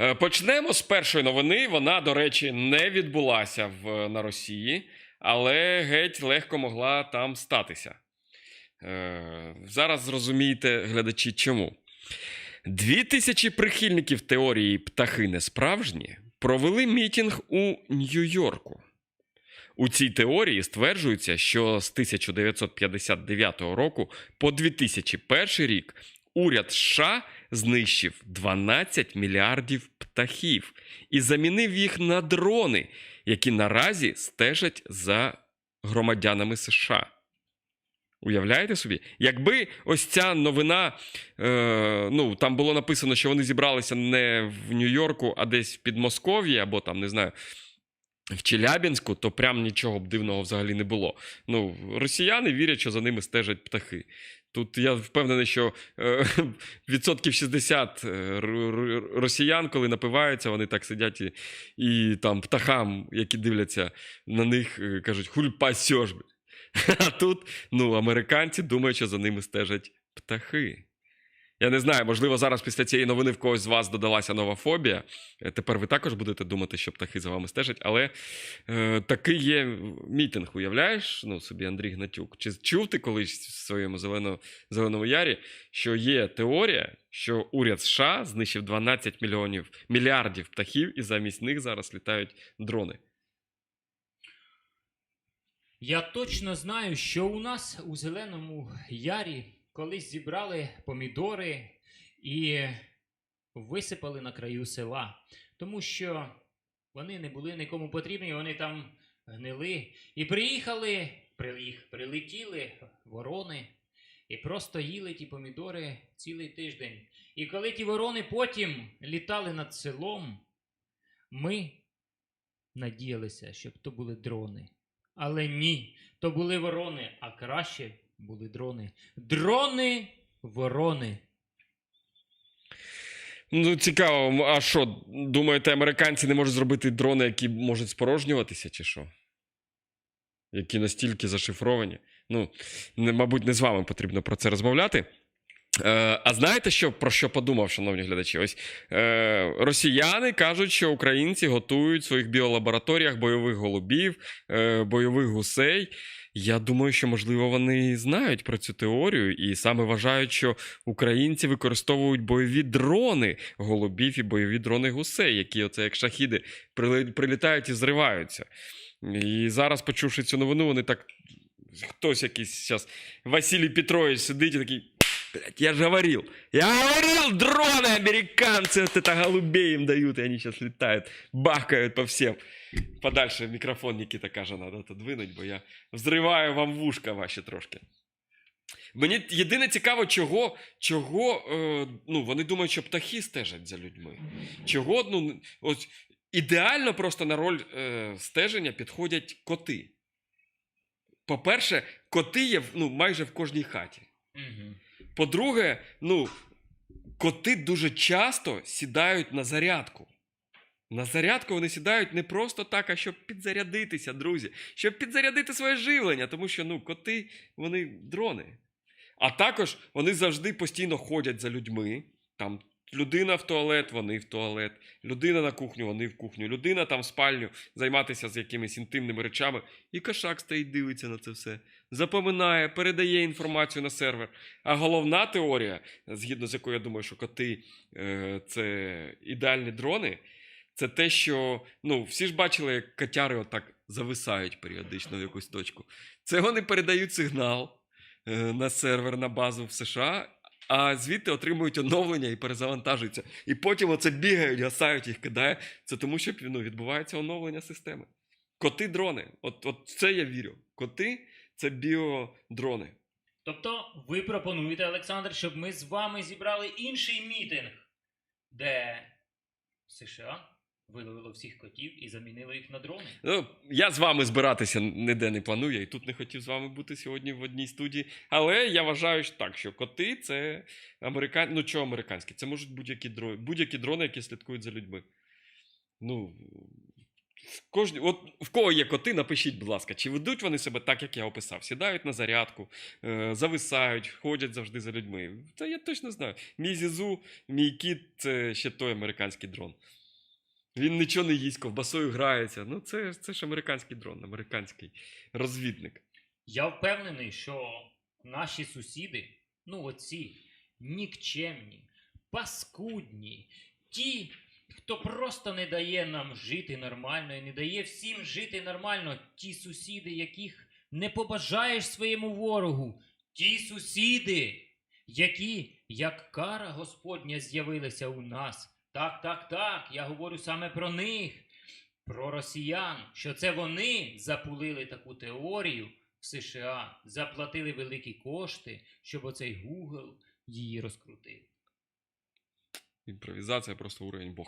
Е, Почнемо з першої новини. Вона, до речі, не відбулася в, на Росії, але геть легко могла там статися. Е, Зараз зрозумієте, глядачі, чому. Дві тисячі прихильників теорії птахи не справжні провели мітінг у Нью-Йорку. У цій теорії стверджується, що з 1959 року по 2001 рік уряд США знищив 12 мільярдів птахів і замінив їх на дрони, які наразі стежать за громадянами США. Уявляєте собі? Якби ось ця новина, е, ну там було написано, що вони зібралися не в Нью-Йорку, а десь в Підмосков'ї, або там, не знаю, в Челябінську, то прям нічого б дивного взагалі не було. Ну, росіяни вірять, що за ними стежать птахи. Тут я впевнений, що е, відсотків 60 е, росіян, коли напиваються, вони так сидять і, і там птахам, які дивляться на них, е, кажуть, хуль пасьош. А тут ну, американці думають, що за ними стежать птахи. Я не знаю, можливо, зараз після цієї новини в когось з вас додалася нова фобія. Е, Тепер ви також будете думати, що птахи за вами стежать, але е, такий є мітинг, уявляєш? Ну, собі Андрій Гнатюк. Чи чув ти колись в своєму зелено, зеленому ярі, що є теорія, що уряд США знищив 12 мільйонів мільярдів птахів, і замість них зараз літають дрони. Я точно знаю, що у нас у Зеленому Ярі колись зібрали помідори і висипали на краю села, тому що вони не були нікому потрібні, вони там гнили. І приїхали, приїх, прилетіли ворони і просто їли ті помідори цілий тиждень. І коли ті ворони потім літали над селом, ми надіялися, щоб то були дрони. Але ні, то були ворони, а краще були дрони. Дрони, ворони. Ну, цікаво, а що, думаєте, американці не можуть зробити дрони, які можуть спорожнюватися, чи що? Які настільки зашифровані? Ну, не, мабуть, не з вами потрібно про це розмовляти. Е, а знаєте, що, про що подумав, шановні глядачі? Ось е, росіяни кажуть, що українці готують в своїх біолабораторіях бойових голубів, е, бойових гусей. Я думаю, що, можливо, вони знають про цю теорію і саме вважають, що українці використовують бойові дрони голубів і бойові дрони гусей, які, оце як шахіди, прилітають і зриваються. І зараз, почувши цю новину, вони так. Хтось якийсь зараз Василій Петрович сидить і такий. Блять, я же говорил, я говорил, дроны американцы, вот это голубей им дают, и они сейчас летают, бахкают по всем. Подальше мікрофон Нікіта каже, надо отодвинуть, бо я взриваю вам вушка ваші трошки. Мені єдине цікаво, чого, чого е, ну, вони думають, що птахи стежать за людьми. Чого, ну, ось, ідеально просто на роль е, стеження підходять коти. По-перше, коти є в- ну, майже в кожній хаті. Угу. По-друге, ну, коти дуже часто сідають на зарядку. На зарядку вони сідають не просто так, а щоб підзарядитися, друзі, щоб підзарядити своє живлення, тому що ну, коти вони дрони. А також вони завжди постійно ходять за людьми. Там людина в туалет, вони в туалет, людина на кухню, вони в кухню, людина там в спальню займатися з якимись інтимними речами. І кошак стоїть, дивиться на це все, запоминає, передає інформацію на сервер. А головна теорія, згідно з якою я думаю, що коти е, це ідеальні дрони, це те, що ну, всі ж бачили, як котяри отак зависають періодично в якусь точку. Це вони передають сигнал е, на сервер, на базу в США. А звідти отримують оновлення і перезавантажуються. І потім оце бігають, гасають їх, кидає. Це тому, що ну, відбувається оновлення системи. Коти-дрони. От, от це я вірю. Коти це біодрони. Тобто, ви пропонуєте, Олександр, щоб ми з вами зібрали інший мітинг, де США виловило всіх котів і замінило їх на дрони. Ну, я з вами збиратися ніде не планую, я і тут не хотів з вами бути сьогодні в одній студії. Але я вважаю що так, що коти це американ... ну чого американські? Це можуть будь-які дрони, будь-які дрони, які слідкують за людьми. Ну, в кожні, от в кого є коти, напишіть, будь ласка, чи ведуть вони себе так, як я описав? Сідають на зарядку, е, зависають, ходять завжди за людьми. Та я точно знаю. Мій зізу, мій кіт це ще той американський дрон. Він нічого не їсть, ковбасою грається. Ну, це, це ж американський дрон, американський розвідник. Я впевнений, що наші сусіди, ну оці нікчемні, паскудні, ті, хто просто не дає нам жити нормально і не дає всім жити нормально, ті сусіди, яких не побажаєш своєму ворогу, ті сусіди, які, як кара Господня, з'явилися у нас. Так, так, так, я говорю саме про них, про росіян, що це вони запулили таку теорію в США, заплатили великі кошти, щоб оцей Google її розкрутив. Імпровізація просто уровень Бог.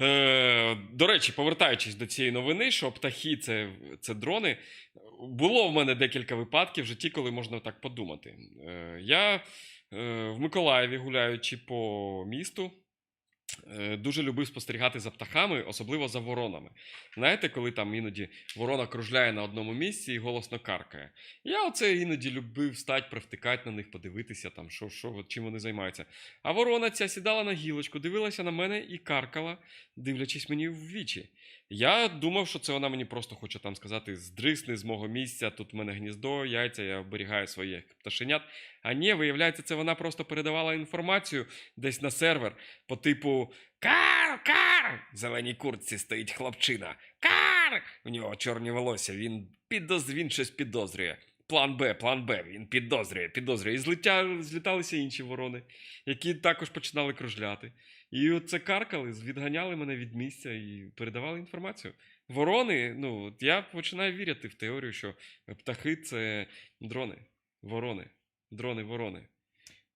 Е, до речі, повертаючись до цієї новини, що птахи це, це дрони. Було в мене декілька випадків в житті, коли можна так подумати. Е, я е, в Миколаєві, гуляючи по місту, дуже любив спостерігати за птахами, особливо за воронами. Знаєте, коли там іноді ворона кружляє на одному місці і голосно каркає. Я оце іноді любив стать, привтикати на них, подивитися, там, що, що, чим вони займаються. А ворона ця сідала на гілочку, дивилася на мене і каркала, дивлячись мені в вічі. Я думав, що це вона мені просто хоче там сказати: здрисни з мого місця, тут в мене гніздо, яйця, я оберігаю своїх пташенят. А ні, виявляється, це вона просто передавала інформацію десь на сервер по типу Кар, кар! В зеленій куртці стоїть хлопчина. Кар! У нього чорні волосся, він підоз... він щось підозрює. План Б, план Б, він підозрює, підозрює. І злетя... зліталися інші ворони, які також починали кружляти. І оце каркали, відганяли мене від місця і передавали інформацію. Ворони, ну, я починаю вірити в теорію, що птахи це дрони, ворони, дрони, ворони.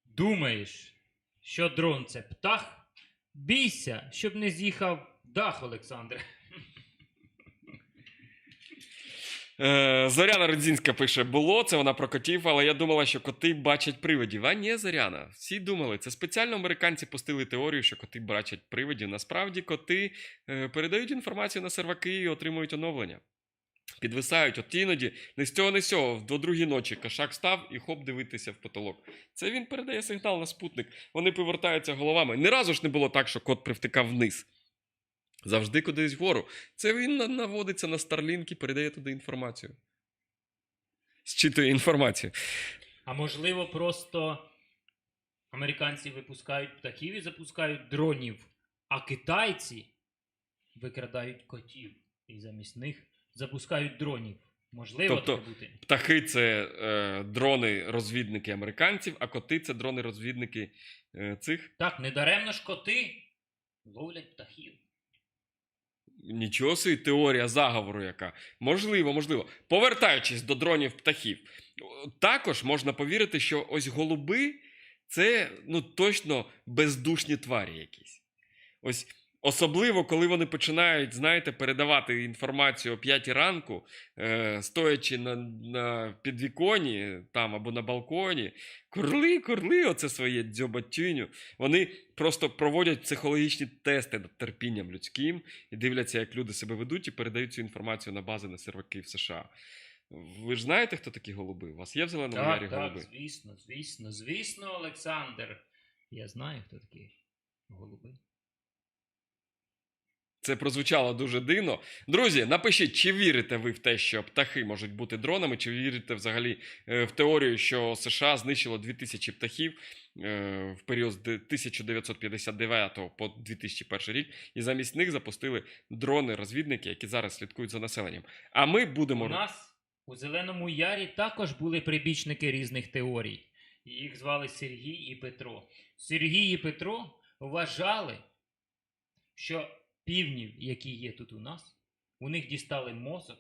Думаєш, що дрон це птах? Бійся, щоб не з'їхав дах, Олександре. Е, Зоряна Родзінська пише: було це вона про котів, але я думала, що коти бачать привидів. А ні, Зоряна. Всі думали. Це спеціально американці пустили теорію, що коти бачать привидів. Насправді коти е, передають інформацію на серваки і отримують оновлення. Підвисають, от іноді не з цього, не з цього. До другій ночі кошак став і хоп дивитися в потолок. Це він передає сигнал на спутник. Вони повертаються головами. Ні разу ж не було так, що кот привтикав вниз. Завжди кудись вгору. Це він наводиться на Starlink і передає туди інформацію. Зчитує інформацію. А можливо, просто американці випускають птахів і запускають дронів, а китайці викрадають котів і замість них запускають дронів. Можливо, Тобто- таке бути. Птахи це е, дрони-розвідники американців, а коти це дрони-розвідники е, цих. Так, недаремно ж коти ловлять птахів. Нічого собі, теорія заговору, яка. Можливо, можливо. Повертаючись до дронів птахів, також можна повірити, що ось голуби це ну, точно бездушні тварі якісь. Ось особливо, коли вони починають, знаєте, передавати інформацію о 5 ранку, е, стоячи на, на підвіконі там або на балконі, курли, курли, оце своє дзьоботюню. Вони просто проводять психологічні тести над терпінням людським і дивляться, як люди себе ведуть, і передають цю інформацію на бази на серваки в США. Ви ж знаєте, хто такі голуби? У вас є в зеленому ярі Так, так, голуби? звісно, звісно, звісно, Олександр. Я знаю, хто такі голуби. Це прозвучало дуже дивно. Друзі, напишіть, чи вірите ви в те, що птахи можуть бути дронами, чи вірите взагалі е, в теорію, що США знищило 2000 птахів е, в період з 1959 по 2001 рік, і замість них запустили дрони-розвідники, які зараз слідкують за населенням. А ми будемо У нас у Зеленому Ярі також були прибічники різних теорій. Їх звали Сергій і Петро. Сергій і Петро вважали, що півнів, які є тут у нас, у них дістали мозок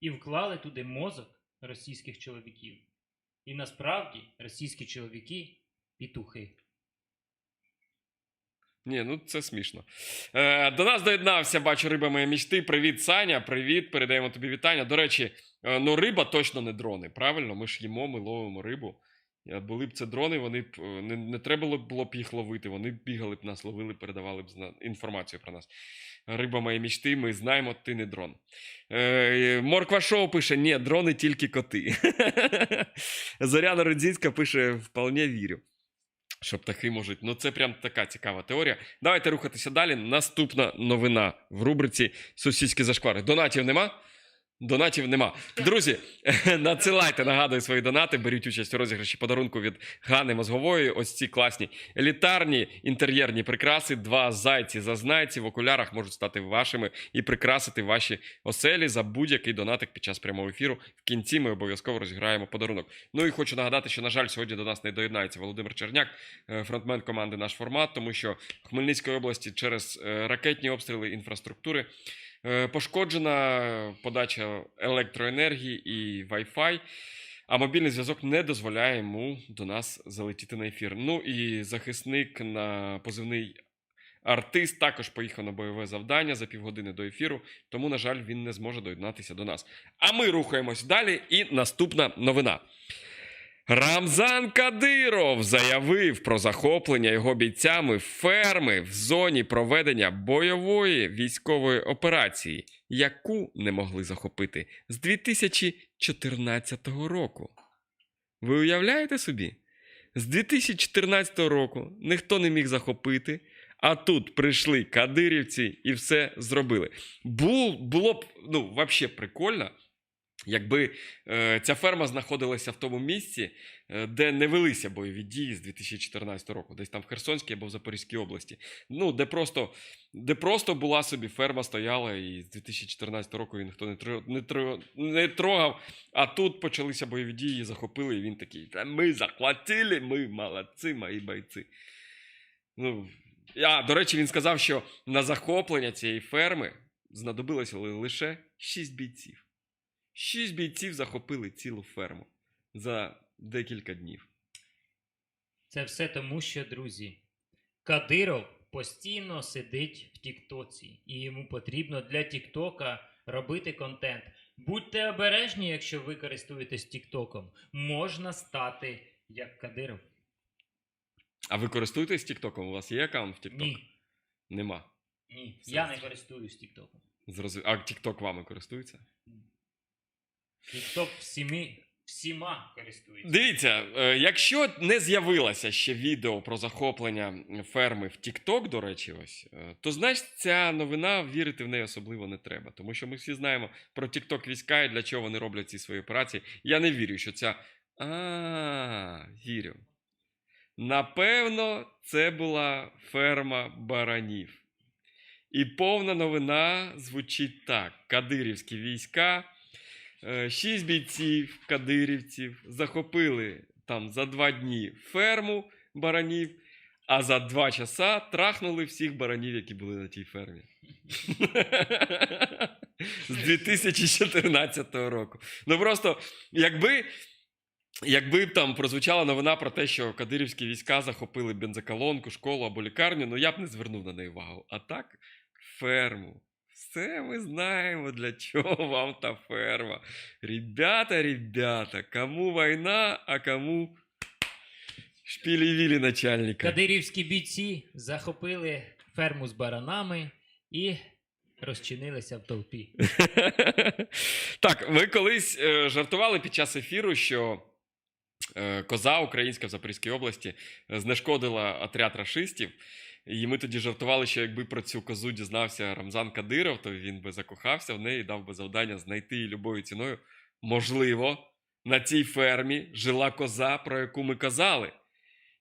і вклали туди мозок російських чоловіків. І насправді російські чоловіки пітухи. Ні, ну це смішно. Е, до нас доєднався, бачу, риба моя мічти. Привіт, Саня. Привіт, передаємо тобі вітання. До речі, е, ну риба точно не дрони, правильно? Ми ж їмо, ми ловимо рибу. Були б це дрони, вони б е, не, не треба було б- їх ловити. Вони б бігали б нас, ловили, передавали б інформацію про нас. Риба моєї мічти, ми знаємо, ти не дрон. Е, Морква Шоу пише: ні, дрони тільки коти. Зоряна Рудзінська пише: вполне вірю. Що птахи можуть. Ну, це прям така цікава теорія. Давайте рухатися далі. Наступна новина в рубриці Сусідські зашквари. Донатів нема? Донатів нема. Друзі, надсилайте, нагадую, свої донати, беріть участь у розіграші подарунку від Гани Мозгової. Ось ці класні елітарні інтер'єрні прикраси. Два зайці зазнайці в окулярах можуть стати вашими і прикрасити ваші оселі за будь-який донатик під час прямого ефіру. В кінці ми обов'язково розіграємо подарунок. Ну і хочу нагадати, що, на жаль, сьогодні до нас не доєднається Володимир Черняк, е, фронтмен команди наш формат, тому що в Хмельницькій області через е, ракетні обстріли інфраструктури пошкоджена подача електроенергії і Wi-Fi. А мобільний зв'язок не дозволяє йому до нас залетіти на ефір. Ну і захисник на позивний артист також поїхав на бойове завдання за півгодини до ефіру, тому, на жаль, він не зможе доєднатися до нас. А ми рухаємось далі. І наступна новина. Рамзан Кадиров заявив про захоплення його бійцями ферми в зоні проведення бойової військової операції, яку не могли захопити з 2014 року. Ви уявляєте собі? З 2014 року ніхто не міг захопити, а тут прийшли кадирівці і все зробили. Бул, було б ну, взагалі прикольно, якби е, ця ферма знаходилася в тому місці, е, де не велися бойові дії з 2014 року, десь там в Херсонській або в Запорізькій області. Ну, де просто, де просто була собі ферма стояла, і з 2014 року її ніхто не, тро, не, тро, не трогав. А тут почалися бойові дії, захопили, і він такий: Та ми захватили, ми молодці, мої бойці. Ну, а, до речі, він сказав, що на захоплення цієї ферми знадобилося лише 6 бійців. Шість бійців захопили цілу ферму за декілька днів. Це все тому, що, друзі, Кадиров постійно сидить в Тіктоці, і йому потрібно для Тіктока робити контент. Будьте обережні, якщо ви користуєтесь Тіктоком. Можна стати як Кадиров. А ви користуєтесь Тіктоком? У вас є аккаунт в Тікток? Ні. Нема. Ні. Я не користуюсь Тіктоком. Зрозу... А Тікток вами користується? Тікток всіми, всіма користується. Дивіться, е, якщо не з'явилося ще відео про захоплення ферми в TikTok, до речі, ось, е, то значить ця новина вірити в неї особливо не треба. Тому що ми всі знаємо про TikTok війська і для чого вони роблять ці свої операції. Я не вірю, що ця. А, вірю. Напевно, це була ферма баранів. І повна новина звучить так: Кадирівські війська. Е, Шість бійців кадирівців захопили там за два дні ферму баранів, а за два часа трахнули всіх баранів, які були на тій фермі. З 2014 року. Ну просто, якби. Якби там прозвучала новина про те, що кадирівські війська захопили бензоколонку, школу або лікарню, ну я б не звернув на неї увагу. А так, ферму. Все ми знаємо, для чого вам та ферма. Ребята, ребята, кому війна, а кому шпілі-вілі начальника. Кадирівські бійці захопили ферму з баранами і розчинилися в толпі. так, ми колись е, жартували під час ефіру, що е, коза українська в Запорізькій області е, знешкодила отряд рашистів. І ми тоді жартували, що якби про цю козу дізнався Рамзан Кадиров, то він би закохався в неї і дав би завдання знайти любою ціною. Можливо, на цій фермі жила коза, про яку ми казали.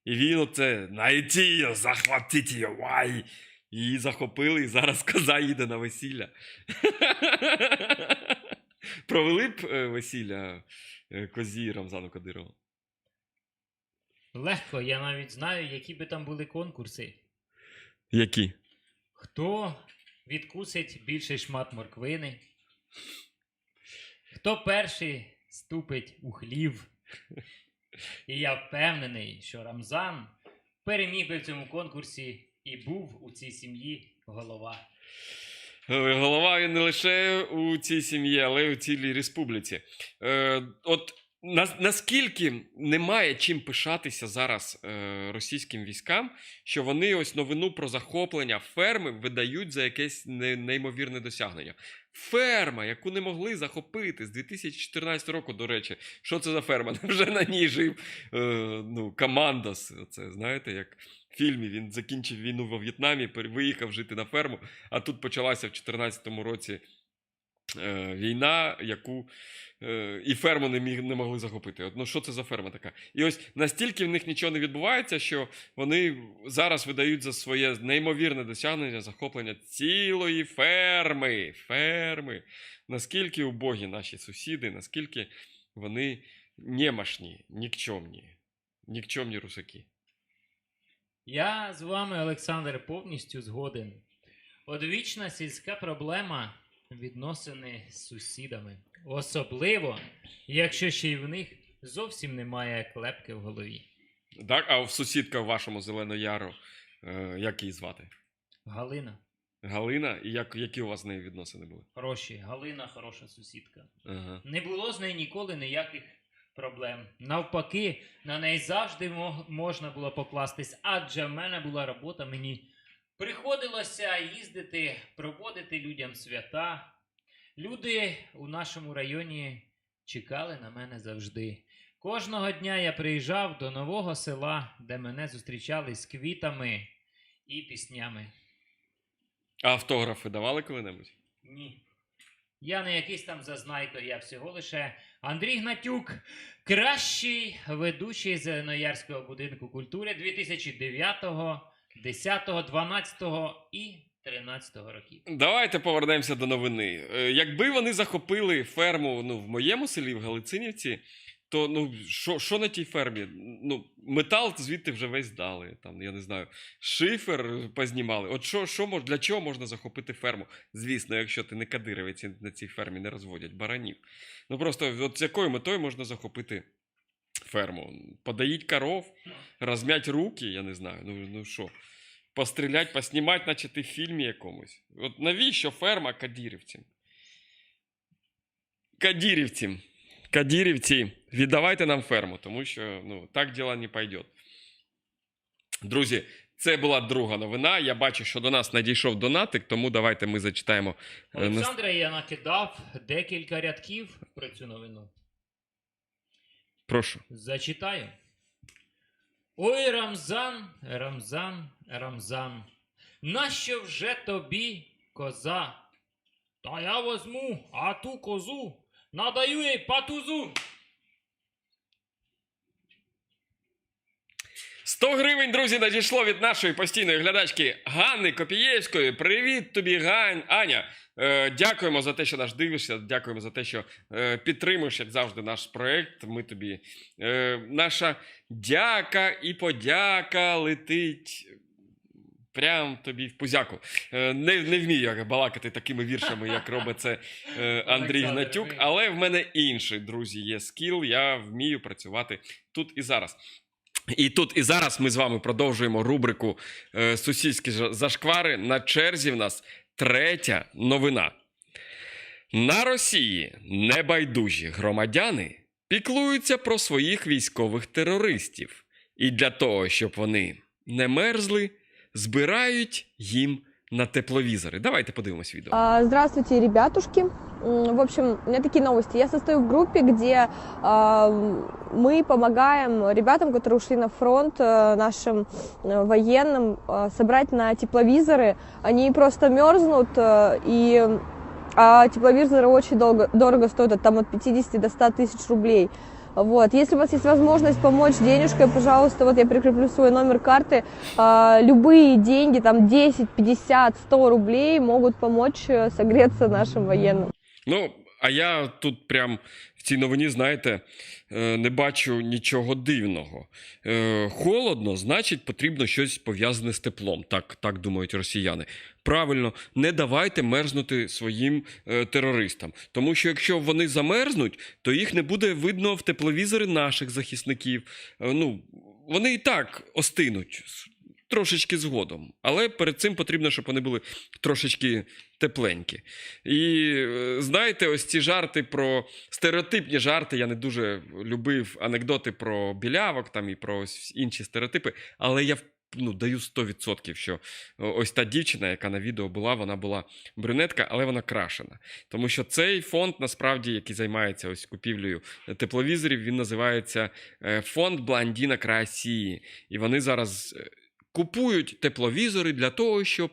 І він оце знайти її, захватити її, вай! Її захопили, і зараз коза їде на весілля. Провели б е, весілля е, козі Рамзану Кадирову. Легко, я навіть знаю, які би там були конкурси. Які? Хто відкусить більший шмат морквини? Хто перший ступить у хлів? І я впевнений, що Рамзан переміг би в цьому конкурсі і був у цій сім'ї голова. Е, Голова він не лише у цій сім'ї, але й у цілій республіці. Е, от наскільки немає чим пишатися зараз е, російським військам, що вони ось новину про захоплення ферми видають за якесь не, неймовірне досягнення. Ферма, яку не могли захопити з 2014 року, до речі, що це за ферма? Вже на ній жив е, ну, Командос. Це знаєте, як в фільмі він закінчив війну во В'єтнамі, виїхав жити на ферму, а тут почалася в 2014 році е, війна, яку і ферму не, міг, не могли захопити. От, ну, що це за ферма така? І ось настільки в них нічого не відбувається, що вони зараз видають за своє неймовірне досягнення захоплення цілої ферми. Ферми. Наскільки убогі наші сусіди, наскільки вони немашні, нікчомні, нікчомні русаки. Я з вами, Олександр, повністю згоден. Одвічна сільська проблема відносини з сусідами. Особливо, якщо ще й в них зовсім немає клепки в голові. Так, а в сусідка в вашому Зеленояру, е, як її звати? Галина. Галина, і як, які у вас з нею відносини були? Хороші, Галина хороша сусідка. Ага. Не було з нею ніколи ніяких проблем. Навпаки, на неї завжди мог- можна було покластись, адже в мене була робота, мені приходилося їздити, проводити людям свята. Люди у нашому районі чекали на мене завжди. Кожного дня я приїжджав до нового села, де мене зустрічали з квітами і піснями. А автографи давали коли-небудь? Ні. Я не якийсь там зазнайко, я всього лише Андрій Гнатюк, кращий ведучий Зеленоярського будинку культури 2009, 10, 12 і 13 років. Давайте повернемося до новини. Е, Якби вони захопили ферму ну, в моєму селі, в Галицинівці, то ну, що, що на тій фермі? Ну, метал звідти вже весь дали. Там, я не знаю, шифер познімали. От що, що мож, для чого можна захопити ферму? Звісно, якщо ти не кадировець на цій фермі не розводять баранів. Ну просто от з якою метою можна захопити ферму? Подаїть коров, розм'ять руки, я не знаю. Ну, ну що? Пострілять, поснімати, наче ти в фільмі якомусь. От навіщо ферма кадірівцям? Кадірівцям. Кадірівці, віддавайте нам ферму, тому що ну, так діла не пойде. Друзі, це була друга новина. Я бачу, що до нас надійшов донатик, тому давайте ми зачитаємо. е, Олександра, я накидав декілька рядків про цю новину. Прошу. Зачитаю. Ой, Рамзан, Рамзан, Рамзан, нащо вже тобі коза? Та я возьму, а ту козу надаю їй патузу. 100 гривень, друзі, надійшло від нашої постійної глядачки Ганни Копієвської. Привіт тобі, Гань, Аня. Е, дякуємо за те, що нас дивишся. Дякуємо за те, що е, підтримуєш, як завжди, наш проект. Ми тобі. Е, наша дяка і подяка летить. Прям тобі в пузяку. Не, не вмію я балакати такими віршами, як робить це Андрій Гнатюк, але в мене інший, друзі, є скіл. Я вмію працювати тут і зараз. І тут і зараз ми з вами продовжуємо рубрику Сусідські зашквари. На черзі в нас третя новина. На Росії небайдужі громадяни піклуються про своїх військових терористів. І для того, щоб вони не мерзли, збирають їм на тепловізори. Давайте подивимось відео. А, Здравствуйте, ребятушки. М, В общем, у меня такие новости. Я состою в группе, где а, мы помогаем ребятам, которые ушли на фронт, э, нашим э, военным, э, собрать на тепловизоры. Они просто мерзнут, э, и а тепловизоры очень долго, дорого стоят, от- там от 50 до 100 тысяч рублей. Вот. Если у вас есть возможность помочь денежкой, пожалуйста, вот я прикреплю свой номер карты. А, любые деньги, там 10, 50, 100 рублей могут помочь э, согреться нашим военным. Ну, а я тут прям в цій новині, знаєте, е, не бачу нічого дивного. Е, Холодно, значить, потрібно щось пов'язане з теплом. Так, так думають росіяни. Правильно, не давайте мерзнути своїм е, терористам. Тому що якщо вони замерзнуть, то їх не буде видно в тепловізори наших захисників. Ну, вони і так остинуть. Трошечки згодом. Але перед цим потрібно, щоб вони були трошечки тепленькі. І е, знаєте, ось ці жарти про стереотипні жарти. Я не дуже любив анекдоти про білявок там і про ось інші стереотипи, але я ну, даю 100%, що ось та дівчина, яка на відео була, вона була брюнетка, але вона крашена. Тому що цей фонд, насправді, який займається ось купівлею тепловізорів, він називається е, фонд Блондіна Росії. І вони зараз е, купують тепловізори для того, щоб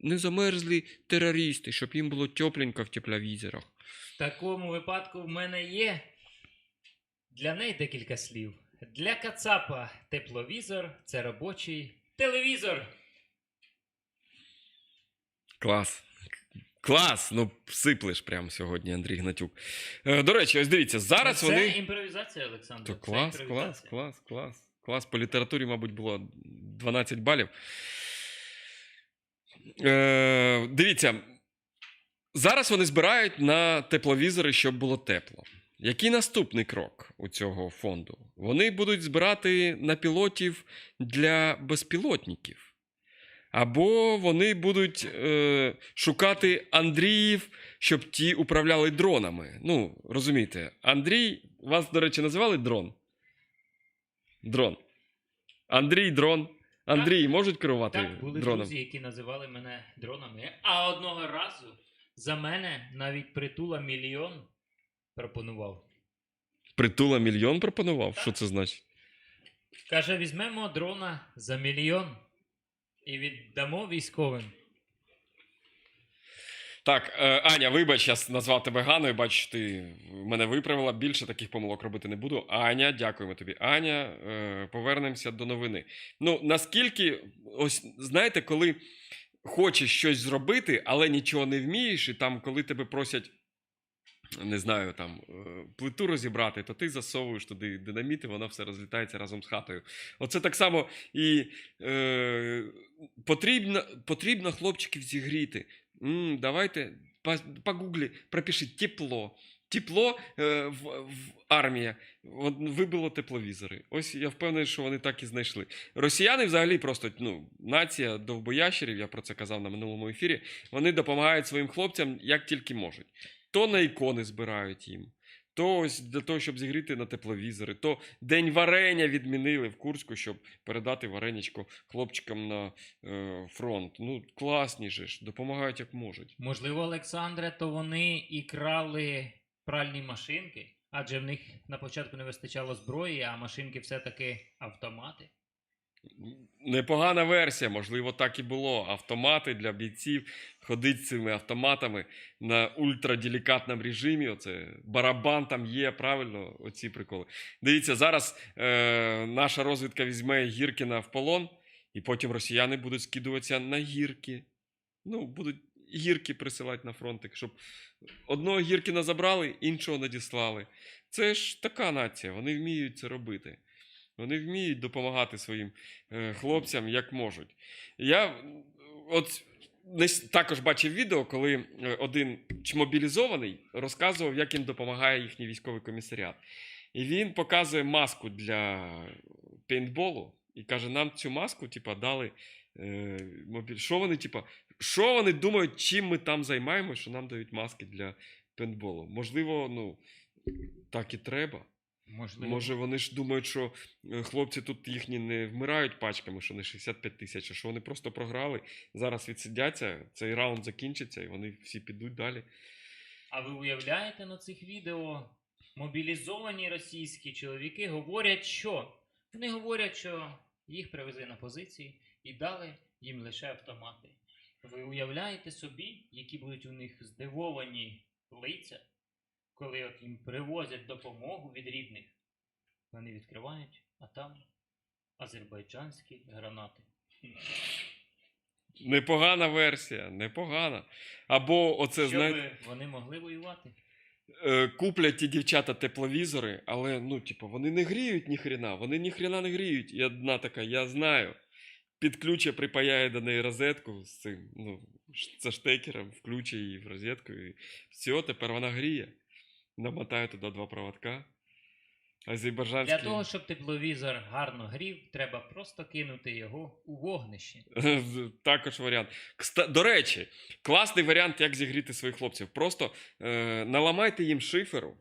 не замерзли терористи, щоб їм було тепленько в тепловізорах. В такому випадку в мене є для неї декілька слів. Для Кацапа тепловізор це робочий телевізор. Клас. Клас! Ну, сиплеш прямо сьогодні, Андрій Гнатюк. Е, до речі, ось дивіться, зараз це вони. імпровізація, Олександр. То це клас, клас, клас, клас. Клас. По літературі, мабуть, було 12 балів. Е, дивіться, зараз вони збирають на тепловізори, щоб було тепло. Який наступний крок у цього фонду? Вони будуть збирати на пілотів для безпілотників. Або вони будуть е, шукати Андріїв, щоб ті управляли дронами. Ну, розумієте, Андрій, вас, до речі, називали дрон? Дрон. Андрій дрон. Андрій можуть керувати Так, були дроном? друзі, які називали мене дронами. А одного разу за мене навіть притула мільйон пропонував. Притула мільйон пропонував? Що це значить? Каже, візьмемо дрона за мільйон і віддамо військовим. Так, е, Аня, вибач, я назвав тебе Ганою, бач, ти мене виправила. Більше таких помилок робити не буду. Аня, дякуємо тобі. Аня, е, повернемося до новини. Ну, наскільки, ось знаєте, коли хочеш щось зробити, але нічого не вмієш, і там, коли тебе просять. Не знаю, там е, плиту розібрати, то ти засовуєш туди динаміт, і воно все розлітається разом з хатою. Оце так само і е, потрібно, потрібно хлопчиків зігріти. М, давайте по, пропиши тепло. Тепло е, в, в армія. Вибило тепловізори. Ось я впевнений, що вони так і знайшли. Росіяни взагалі просто ну, нація довбоящерів, я про це казав на минулому ефірі. Вони допомагають своїм хлопцям як тільки можуть. То на ікони збирають їм, то ось для того, щоб зігріти на тепловізори, то день варення відмінили в Курську, щоб передати варенечко хлопчикам на е, фронт. Ну, класні же ж, допомагають як можуть. Можливо, Олександре, то вони і крали пральні машинки, адже в них на початку не вистачало зброї, а машинки все-таки автомати. Непогана версія, можливо, так і було. Автомати для бійців ходить цими автоматами на ультраделікатному режимі. Оце барабан там є, правильно, оці приколи. Дивіться, зараз е, наша розвідка візьме Гіркіна в полон, і потім росіяни будуть скидуватися на гірки. Ну, будуть гірки присилати на фронтик, щоб одного Гіркіна забрали, іншого надіслали. Це ж така нація, вони вміють це робити. Вони вміють допомагати своїм е, хлопцям як можуть. Я от також бачив відео, коли е, один чмобілізований розказував, як їм допомагає їхній військовий комісаріат. І він показує маску для пейнтболу і каже: нам цю маску, типа, дали. Е. Що вони, типа, що вони думають, чим ми там займаємося, що нам дають маски для пейнтболу? Можливо, ну, так і треба. Можливо. Може, вони ж думають, що е, хлопці тут їхні не вмирають пачками, що не 65 тисяч, а що вони просто програли. Зараз відсидяться, цей раунд закінчиться, і вони всі підуть далі. А ви уявляєте на цих відео? Мобілізовані російські чоловіки говорять, що вони говорять, що їх привезли на позиції і дали їм лише автомати. Ви уявляєте собі, які будуть у них здивовані лиця, коли от їм привозять допомогу від рідних? Вони відкривають, а там азербайджанські гранати. Непогана версія, непогана. Або оце, Щоб знаєте, вони могли воювати. е, куплять ті дівчата тепловізори, але ну, типу, вони не гріють ніхрена, вони ніхрена не гріють. І одна така, я знаю. Підключе припаяє до неї розетку з цим, ну, це штекером, включе її в розетку, і все, тепер вона гріє. Намотає туди два проводка. Азербайджанський. Для того, щоб тепловізор гарно грів, треба просто кинути його у вогнище. Також варіант. До речі, класний варіант, як зігріти своїх хлопців. Просто е, наламайте їм шиферу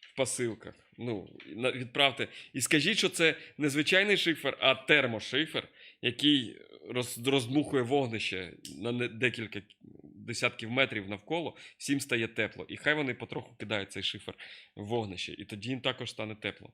в посилках. Ну, відправте. І скажіть, що це не звичайний шифер, а термошифер, який роз, роздмухує вогнище на декілька десятків метрів навколо, всім стає тепло. І хай вони потроху кидають цей шифер в вогнище, і тоді їм також стане тепло.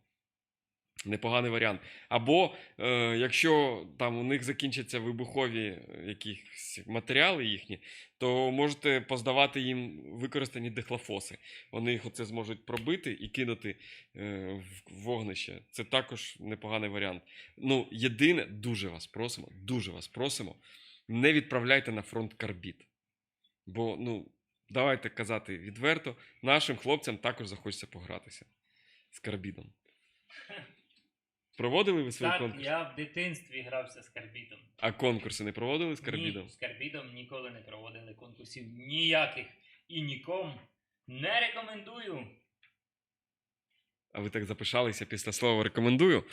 Непоганий варіант. Або е, якщо там у них закінчаться вибухові е, якісь матеріали їхні, то можете поздавати їм використані дихлофоси. Вони їх оце зможуть пробити і кинути е, в вогнище. Це також непоганий варіант. Ну, єдине, дуже вас просимо, дуже вас просимо, не відправляйте на фронт карбід. Бо, ну, давайте казати відверто, нашим хлопцям також захочеться погратися з карбідом. Проводили ви свої Так, конкурси? я в дитинстві грався з карбідом. А конкурси не проводили з карбідом? Ні, з карбідом ніколи не проводили конкурсів ніяких і нікому не рекомендую. А ви так запишалися після слова рекомендую.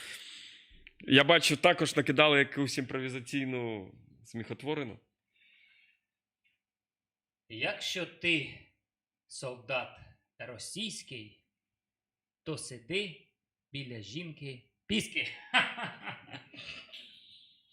Я бачу, також накидали якусь імпровізаційну сміхотворину. Якщо ти солдат російський, то сиди біля жінки піски.